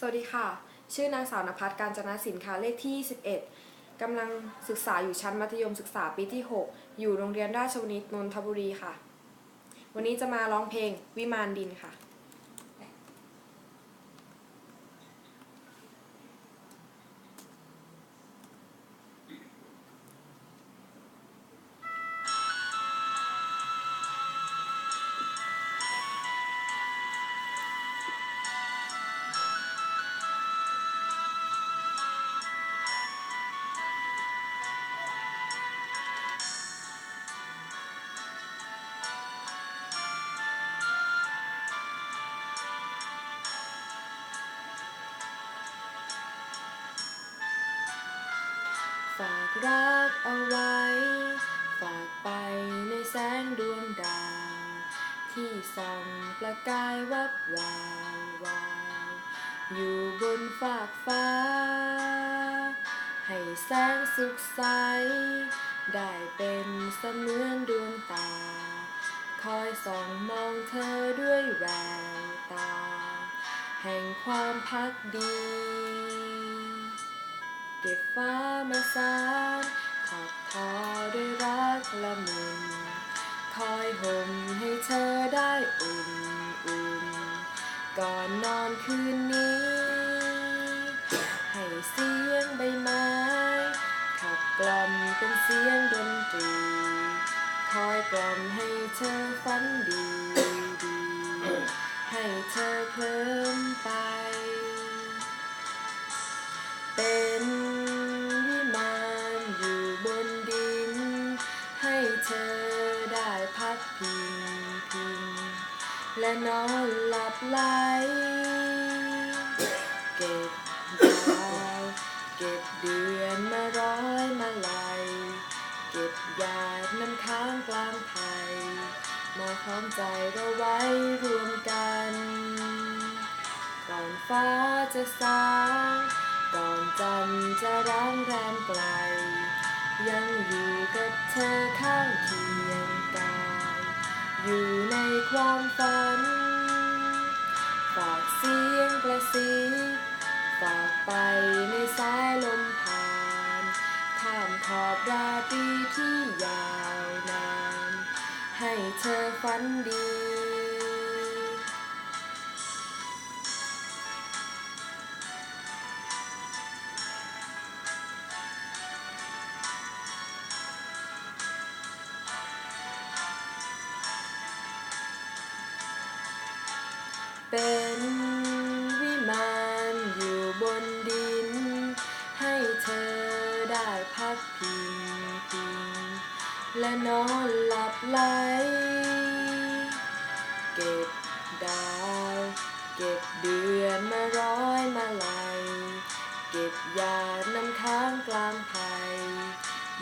สวัสดีค่ะ ชื่อนางสาวนภัสการจนาสินค้าเลขที่ 11 กำลังศึกษาอยู่ชั้นมัธยมศึกษาปีที่ 6 อยู่โรงเรียนราชวนิตนนทบุรีค่ะ วันนี้จะมาร้องเพลงวิมานดินค่ะ ฝากรักเอาไว้ ฝากไปในแสงดวงดาวที่ส่องประกายวับวาววาวอยู่บนฟากฟ้า ให้แสงสุขใส ได้เป็นเสมือนดวงตา คอยส่องมองเธอด้วยแววตา แห่งความพักดี เก็บฟ้ามาสานถักทอด้วยรักละมุนคอยห่มให้เธอได้อุ่นอุ่นก่อนนอนคืนนี้ ให้เสียงใบไม้ขับกล่อมเป็นเสียงดนตรี คอยกล่อมให้เธอฝันดีดี ให้เธอเคลิ้มไปเป็น และนอนหลับไหลเก็บดาวเก็บเดือนมาร้อยมาลัยเก็บหยาดน้ำค้างกลางไผ่มาคล้องใจเราไว้รวมกันก่อนฟ้าจะสางก่อนจันจะร้างแรมไกลยังอยู่กับเธอข้างเคียง อยู่ในความฝัน ฝากเสียงกระซิบฝากไปในสายลมผ่านข้ามขอบราตรีที่ยาวนาน ให้เธอฝันดี เป็นวิมานอยู่บนดิน ให้เธอได้พักพิงพิงและนอนหลับไหล เก็บดาว เก็บเดือนมาร้อยมาลัยเก็บยาดน้ำค้างกลางไผ่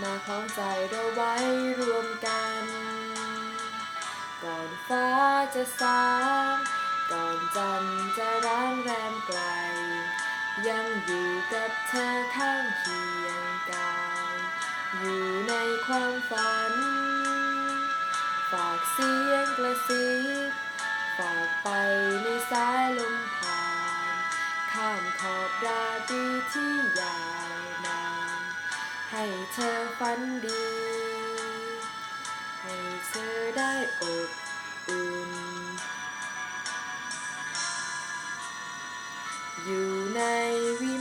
มาคล้องใจเราไว้รวมกัน ก่อนฟ้าจะสาง ยังอยู่กับเธอข้างเคียงกายอยู่ในความฝัน ฝากเสียงกระซิบฝากไปในสายลมผ่าน ข้ามขอบราตรีที่ยาวนาน ให้เธอฝันดี ให้เธอได้อบอุ่น อยู่ในวิ